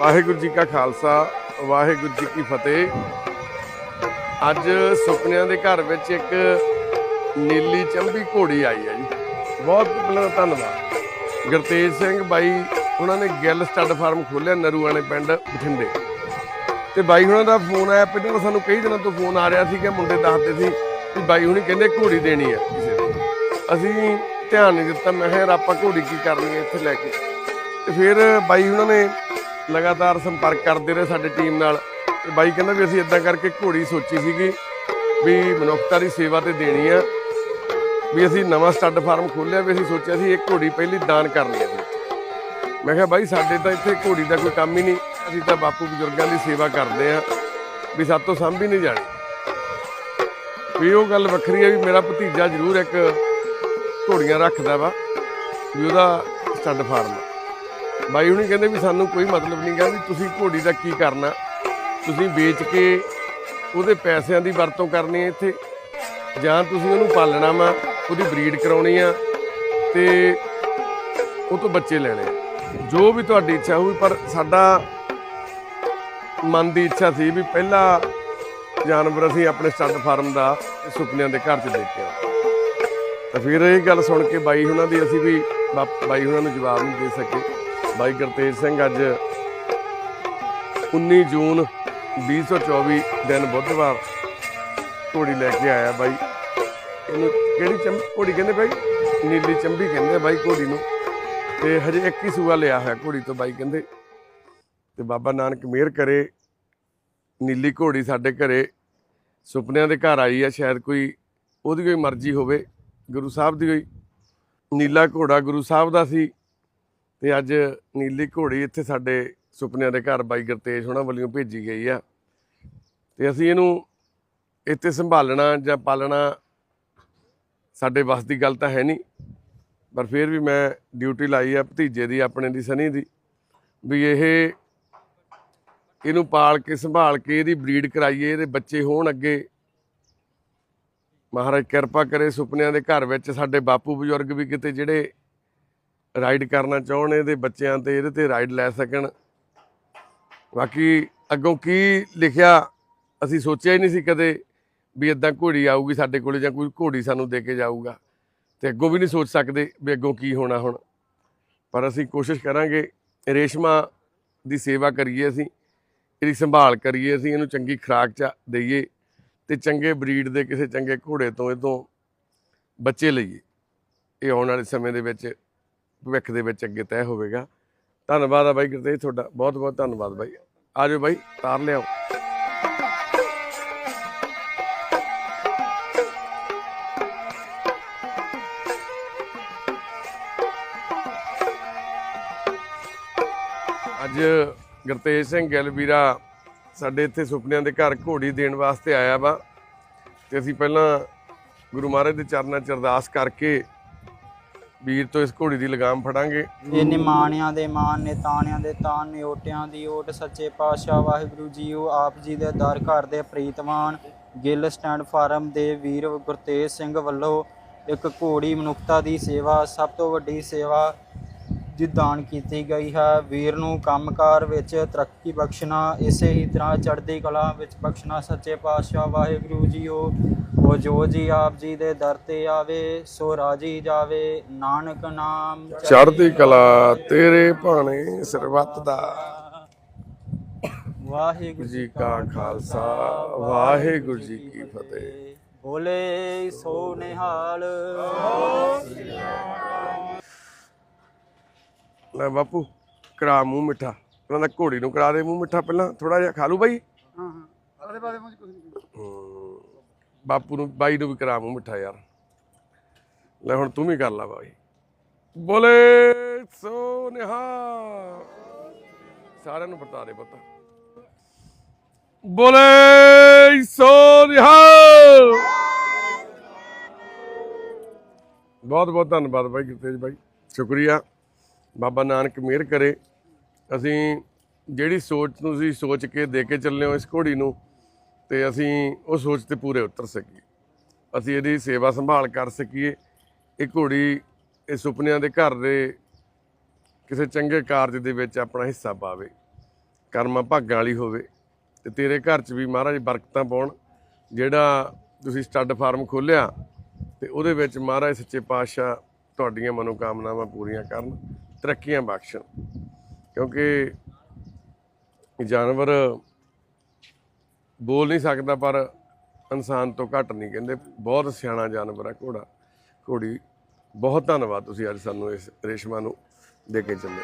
ਵਾਹਿਗੁਰੂ ਜੀ ਕਾ ਖਾਲਸਾ, ਵਾਹਿਗੁਰੂ ਜੀ ਕੀ ਫਤਿਹ। ਅੱਜ ਸੁਪਨਿਆਂ ਦੇ ਘਰ ਵਿੱਚ ਇੱਕ ਨੀਲੀ ਚੰਬੀ ਘੋੜੀ ਆਈ ਹੈ ਜੀ। ਬਹੁਤ ਪਹਿਲਾਂ ਤਾਂ ਧੰਨਵਾਦ। ਗੁਰਤੇਜ ਸਿੰਘ ਬਾਈ, ਉਹਨਾਂ ਨੇ ਗਿੱਲ ਸਟੱਡ ਫਾਰਮ ਖੋਲਿਆ ਨਰੂਆਣੇ ਪਿੰਡ ਬਠਿੰਡੇ। ਤੇ ਬਾਈ ਹੁਣਾਂ ਦਾ ਫੋਨ ਆਇਆ, ਪਹਿਲਾਂ ਸਾਨੂੰ ਕਈ ਦਿਨਾਂ ਤੋਂ ਫੋਨ ਆ ਰਿਹਾ ਸੀ ਕਿ ਮੁੰਡੇ ਦੱਸਦੇ ਸੀ ਵੀ ਬਾਈ ਹੁਣੀ ਕਹਿੰਦੇ ਘੋੜੀ ਦੇਣੀ ਹੈ ਕਿਸੇ ਨੂੰ ਅਸੀਂ ਧਿਆਨ ਨਹੀਂ ਦਿੱਤਾ, ਮੈਂ ਕਿਹਾ ਯਾਰ ਆਪਾਂ ਘੋੜੀ ਕੀ ਕਰਨੀ ਹੈ ਇੱਥੇ ਲੈ ਕੇ। ਤੇ ਫਿਰ ਬਾਈ ਉਹਨਾਂ ਨੇ ਲਗਾਤਾਰ ਸੰਪਰਕ ਕਰਦੇ ਰਹੇ ਸਾਡੀ ਟੀਮ ਨਾਲ। ਤੇ ਬਾਈ ਕਹਿੰਦਾ ਵੀ ਅਸੀਂ ਇਦਾਂ ਕਰਕੇ ਘੋੜੀ ਸੋਚੀ ਸੀਗੀ ਵੀ ਮਨੁੱਖਤਾ ਦੀ ਸੇਵਾ ਤੇ ਦੇਣੀ ਆ, ਵੀ ਅਸੀਂ ਨਵਾਂ ਸਟੱਡ ਫਾਰਮ ਖੋਲਿਆ ਵੀ ਅਸੀਂ ਸੋਚਿਆ ਸੀ ਇੱਕ ਘੋੜੀ ਪਹਿਲੀ ਦਾਨ ਕਰਨੀ ਹੈ ਮੈਂ ਕਿਹਾ ਬਾਈ ਸਾਡੇ ਤਾਂ ਇੱਥੇ ਘੋੜੀ ਦਾ ਕੋਈ ਕੰਮ ਹੀ ਨਹੀਂ, ਅਸੀਂ ਤਾਂ ਬਾਪੂ ਬਜ਼ੁਰਗਾਂ ਦੀ ਸੇਵਾ ਕਰਦੇ ਆ, ਵੀ ਸਾਤੋਂ ਸਾਂਭੀ ਨਹੀਂ ਜਾਣੀ। ਵੀ ਉਹ ਗੱਲ ਵੱਖਰੀ ਹੈ ਵੀ ਮੇਰਾ ਭਤੀਜਾ ਜ਼ਰੂਰ ਇੱਕ ਘੋੜੀਆਂ ਰੱਖਦਾ ਵਾ, ਵੀ ਉਹਦਾ ਸਟੱਡ ਫਾਰਮ ਬਾਈ ਹੁਣੀ ਕਹਿੰਦੇ ਵੀ ਸਾਨੂੰ ਕੋਈ ਮਤਲਬ ਨਹੀਂ ਗਾ ਵੀ ਤੁਸੀਂ ਘੋੜੀ ਦਾ ਕੀ ਕਰਨਾ। ਤੁਸੀਂ ਵੇਚ ਕੇ ਉਹਦੇ ਪੈਸਿਆਂ ਦੀ ਵਰਤੋਂ ਕਰਨੀ ਹੈ ਇੱਥੇ। ਜਾਂ ਤੁਸੀਂ ਉਹਨੂੰ ਪਾਲਣਾ ਵਾ, ਉਹਦੀ ਬਰੀਡ ਕਰਾਉਣੀ ਆ ਤੇ ਉਹ ਤੋਂ ਬੱਚੇ ਲੈਣੇ ਆ। ਜੋ ਵੀ ਤੁਹਾਡੀ ਇੱਛਾ ਹੋਈ ਪਰ ਸਾਡਾ ਮਨ ਦੀ ਇੱਛਾ ਸੀ ਵੀ ਪਹਿਲਾ ਜਾਨਵਰ ਅਸੀਂ ਆਪਣੇ ਸਟੱਡ ਫਾਰਮ ਦਾ ਸੁਪਨਿਆਂ ਦੇ ਘਰ 'ਚ ਦੇ ਕੇ ਤਾਂ ਫਿਰ ਇਹ ਗੱਲ ਸੁਣ ਕੇ ਬਾਈ ਹੁਣਾਂ ਦੀ ਅਸੀਂ ਵੀ ਬਾਪ- ਬਾਈ ਹੁਣਾਂ ਨੂੰ ਜਵਾਬ ਨਹੀਂ ਦੇ ਸਕੇ। ਬਾਈ ਗੁਰਤੇਜ ਸਿੰਘ ਅੱਜ 19 ਜੂਨ 2024 ਦਿਨ ਬੁੱਧਵਾਰ ਘੋੜੀ ਲੈ ਕੇ ਆਇਆ ਬਾਈ। ਇਹਨੂੰ ਕਿਹੜੀ ਚੰਬ ਘੋੜੀ ਕਹਿੰਦੇ ਬਾਈ? ਨੀਲੀ ਚੰਬੀ ਕਹਿੰਦੇ ਬਾਈ ਘੋੜੀ ਨੂੰ। ਤੇ ਹਜੇ ਇੱਕ ਹੀ ਸੂਆ ਲਿਆ ਹੋਇਆ ਘੋੜੀ ਤੋਂ ਬਾਈ ਕਹਿੰਦੇ। ਤੇ ਬਾਬਾ ਨਾਨਕ ਮਿਹਰ ਕਰੇ, ਨੀਲੀ ਘੋੜੀ ਸਾਡੇ ਘਰੇ। ਸੁਪਨਿਆਂ ਦੇ ਘਰ ਆਈ ਆ, ਸ਼ਾਇਦ ਕੋਈ ਉਹਦੀ ਕੋਈ ਮਰਜ਼ੀ ਹੋਵੇ, ਗੁਰੂ ਸਾਹਿਬ ਦੀ ਕੋਈ। ਨੀਲਾ ਘੋੜਾ ਗੁਰੂ ਸਾਹਿਬ ਦਾ ਸੀ। ਤੇ ਅੱਜ ਨੀਲੀ ਘੋੜੀ ਇੱਥੇ ਸਾਡੇ ਸੁਪਨਿਆਂ ਦੇ ਘਰ ਬਾਈ ਗੁਰਤੇਜ ਹੋਣਾ ਵੱਲੋਂ ਭੇਜੀ ਗਈ ਆ। ਤੇ ਅਸੀਂ ਇਹਨੂੰ ਇੱਥੇ ਸੰਭਾਲਣਾ ਜਾਂ ਪਾਲਣਾ ਸਾਡੇ ਵੱਸ ਦੀ ਗੱਲ ਤਾਂ ਹੈ ਨਹੀਂ, ਪਰ ਫਿਰ ਵੀ ਮੈਂ ਡਿਊਟੀ ਲਾਈ ਆ ਭਤੀਜੇ ਦੀ, ਆਪਣੇ ਦੀ, ਸਨੀ ਦੀ, ਵੀ ਇਹ ਇਹਨੂੰ ਪਾਲ ਕੇ ਸੰਭਾਲ ਕੇ ਇਹਦੀ ਬਰੀਡ ਕਰਾਈਏ, ਇਹਦੇ ਬੱਚੇ ਹੋਣ ਅੱਗੇ। ਮਹਾਰਾਜ ਕਿਰਪਾ ਕਰੇ ਸੁਪਨਿਆਂ ਦੇ ਘਰ ਵਿੱਚ ਸਾਡੇ ਬਾਪੂ ਬਜ਼ੁਰਗ ਵੀ ਕਿਤੇ ਜਿਹੜੇ ਰਾਈਡ ਕਰਨਾ ਚਾਹਣ, ਇਹਦੇ ਬੱਚਿਆਂ ਤੇ, ਇਹਦੇ ਤੇ ਰਾਈਡ ਲੈ ਸਕਣ। ਬਾਕੀ ਅੱਗੋਂ ਕੀ ਲਿਖਿਆ, ਅਸੀਂ ਸੋਚਿਆ ਹੀ ਨਹੀਂ ਸੀ ਕਦੇ ਵੀ ਇਦਾਂ ਘੋੜੀ ਆਊਗੀ ਸਾਡੇ ਕੋਲੇ ਜਾਂ ਕੋਈ ਘੋੜੀ ਸਾਨੂੰ ਦੇ ਕੇ ਜਾਊਗਾ। ਤੇ ਅੱਗੋਂ ਵੀ ਨਹੀਂ ਸੋਚ ਸਕਦੇ ਵੀ ਅੱਗੋਂ ਕੀ ਹੋਣਾ ਹੁਣ। ਪਰ ਅਸੀਂ ਕੋਸ਼ਿਸ਼ ਕਰਾਂਗੇ, ਰੇਸ਼ਮਾ ਦੀ ਸੇਵਾ ਕਰੀਏ ਅਸੀਂ, ਇਹਦੀ ਸੰਭਾਲ ਕਰੀਏ ਅਸੀਂ, ਇਹਨੂੰ ਚੰਗੀ ਖੁਰਾਕ ਚ ਦਈਏ ਤੇ ਚੰਗੇ ਬਰੀਡ ਦੇ, ਕਿਸੇ ਚੰਗੇ ਘੋੜੇ ਤੋਂ ਇਹ ਤੋਂ ਬੱਚੇ ਲਈਏ। ਇਹ ਆਉਣ ਵਾਲੇ ਸਮੇਂ ਦੇ ਵਿੱਚ ਭਵਿੱਖ ਦੇ ਵਿੱਚ ਅੱਗੇ ਤੈਅ ਹੋਵੇਗਾ। ਧੰਨਵਾਦ ਆ ਬਾਈ ਗੁਰਤੇਜ ਤੁਹਾਡਾ ਬਹੁਤ ਬਹੁਤ ਧੰਨਵਾਦ ਬਾਈ। ਆਜੋ ਬਾਈ, ਤਾਰ ਲਿਆਓ। ਅੱਜ ਗੁਰਤੇਜ ਸਿੰਘ ਗਿੱਲ ਵੀਰਾ ਸਾਡੇ ਇੱਥੇ ਸੁਪਨਿਆਂ ਦੇ ਘਰ ਘੋੜੀ ਦੇਣ ਵਾਸਤੇ ਆਇਆ ਵਾ। ਤੇ ਅਸੀਂ ਪਹਿਲਾਂ ਗੁਰੂ ਮਹਾਰਾਜ ਦੇ ਚਰਨਾਂ 'ਚ ਅਰਦਾਸ ਕਰਕੇ ਵੀਰ ਤੋਂ ਇਸ ਘੋੜੀ ਦੀ ਲਗਾਮ ਫੜਾਂਗੇ। ਇਹ ਨਿਮਾਣਿਆਂ ਦੇ ਮਾਨ ਨੇ, ਤਾਣਿਆਂ ਦੇ ਤਾਣ ਨੇ, ਓਟਿਆਂ ਦੀ ਓਟ, ਸੱਚੇ ਪਾਤਸ਼ਾਹ ਵਾਹਿਗੁਰੂ ਜੀਓ, ਆਪ ਜੀ ਦੇ ਦਰ ਘਰ ਦੇ ਪ੍ਰੀਤਮਾਨ ਗਿੱਲ ਸਟੈਂਡ ਫਾਰਮ ਦੇ ਵੀਰ ਗੁਰਤੇਜ ਸਿੰਘ ਵੱਲੋਂ ਇੱਕ ਘੋੜੀ ਮਨੁੱਖਤਾ ਦੀ ਸੇਵਾ, ਸਭ ਤੋਂ ਵੱਡੀ ਸੇਵਾ ਦੀ ਦਾਨ ਕੀਤੀ ਗਈ ਹੈ। ਵੀਰ ਨੂੰ ਕੰਮਕਾਰ ਵਿੱਚ ਤਰੱਕੀ ਬਖਸ਼ਣਾ, ਇਸੇ ਹੀ ਤਰ੍ਹਾਂ ਚੜ੍ਹਦੀ ਕਲਾ ਵਿੱਚ ਬਖਸ਼ਣਾ, ਸੱਚੇ ਪਾਤਸ਼ਾਹ ਵਾਹਿਗੁਰੂ ਜੀਓ। ਉਹ ਜੋ ਜੀ ਆਪ ਜੀ ਦੇ ਦਰ ਤੇ ਆਵੇ ਸੋ ਰਾਜੀ ਜਾਵੇ। ਨਾਨਕ ਨਾਮ ਚੜ੍ਹਦੀ ਕਲਾ ਤੇਰੇ ਭਾਣੇ ਸਰਬੱਤ ਦਾ। ਵਾਹਿਗੁਰੂ ਜੀ ਕਾ ਖਾਲਸਾ ਵਾਹਿਗੁਰੂ ਜੀ ਕੀ ਫਤਿਹ। ਬੋਲੇ ਸੋ ਨਿਹਾਲ। ਲੈ ਬਾਪੂ ਕਰਾ ਮੂੰਹ ਮਿੱਠਾ। ਉਹਨਾਂ ਦਾ ਘੋੜੀ ਨੂੰ ਕਰਾ ਦੇ ਮੂੰਹ ਮਿੱਠਾ ਪਹਿਲਾਂ ਥੋੜਾ ਜਿਹਾ ਖਾ ਲੂ ਬਾਈ। ਹਾਂ ਹਾਂ। ਅਰੇ ਬਾਦੇ ਮੁਝ ਕੁਝ ਨਹੀਂ। ਬਾਪੂ ਨੂੰ, ਬਾਈ ਨੂੰ ਵੀ ਕਰਾ ਮੂੰਹ ਮਿੱਠਾ ਯਾਰ। ਲੈ ਹੁਣ ਤੂੰ ਵੀ ਕਰ ਲਾ ਬਾਈ। ਬੋਲੇ, ਸੋ ਨਿਹਾ ਸਾਰਿਆਂ ਨੂੰ ਬਤਾ ਦੇ ਪੁੱਤ। ਬੋਲੇ, ਸੋ ਨਿਹਾ ਬਹੁਤ ਬਹੁਤ ਧੰਨਵਾਦ ਬਾਈ ਗੁਰਤੇਜ ਬਾਈ। ਸ਼ੁਕਰੀਆ। ਬਾਬਾ ਨਾਨਕ ਮਿਹਰ ਕਰੇ। ਅਸੀਂ ਜਿਹੜੀ ਸੋਚ ਨੂੰ ਤੁਸੀਂ ਸੋਚ ਕੇ ਦੇ ਕੇ ਚੱਲੇ ਹੋ ਇਸ ਘੋੜੀ ਨੂੰ ਤੇ ਅਸੀਂ ਉਹ ਸੋਚ ਤੇ ਪੂਰੇ ਉਤਰ ਸਕੀਏ। ਅਸੀਂ ਇਹਦੀ ਸੇਵਾ ਸੰਭਾਲ ਕਰ ਸਕੀਏ। ਇਹ ਘੋੜੀ, ਇਹ ਸੁਪਨਿਆਂ ਦੇ ਘਰ ਦੇ ਕਿਸੇ ਚੰਗੇ ਕਾਰਜ ਦੇ ਵਿੱਚ ਆਪਣਾ ਹਿੱਸਾ ਪਾਵੇ, ਕਰਮਾਂ ਭਾਗਾਂ ਵਾਲੀ ਹੋਵੇ ਤੇ ਤੇਰੇ ਘਰ 'ਚ ਵੀ ਮਹਾਰਾਜ ਬਰਕਤਾਂ ਪਾਉਣ, ਜਿਹੜਾ ਤੁਸੀਂ ਸਟੱਡ ਫਾਰਮ ਖੋਲਿਆ ਤੇ ਉਹਦੇ ਵਿੱਚ ਮਹਾਰਾਜ ਸੱਚੇ ਪਾਤਸ਼ਾਹ ਤੁਹਾਡੀਆਂ ਮਨੋਕਾਮਨਾਵਾਂ ਪੂਰੀਆਂ ਕਰਨ, ਤਰੱਕੀਆਂ ਬਖਸ਼ਣ। ਕਿਉਂਕਿ ਜਾਨਵਰ ਬੋਲ ਨਹੀਂ ਸਕਦਾ, ਪਰ ਇਨਸਾਨ ਤੋਂ ਘੱਟ ਨਹੀਂ ਕਹਿੰਦੇ। ਬਹੁਤ ਸਿਆਣਾ ਜਾਨਵਰ ਹੈ ਘੋੜਾ। ਘੋੜੀ, ਬਹੁਤ ਧੰਨਵਾਦ ਤੁਸੀਂ ਅੱਜ ਸਾਨੂੰ ਇਸ ਰੇਸ਼ਮਾ ਨੂੰ ਦੇ ਕੇ ਚੱਲੇ।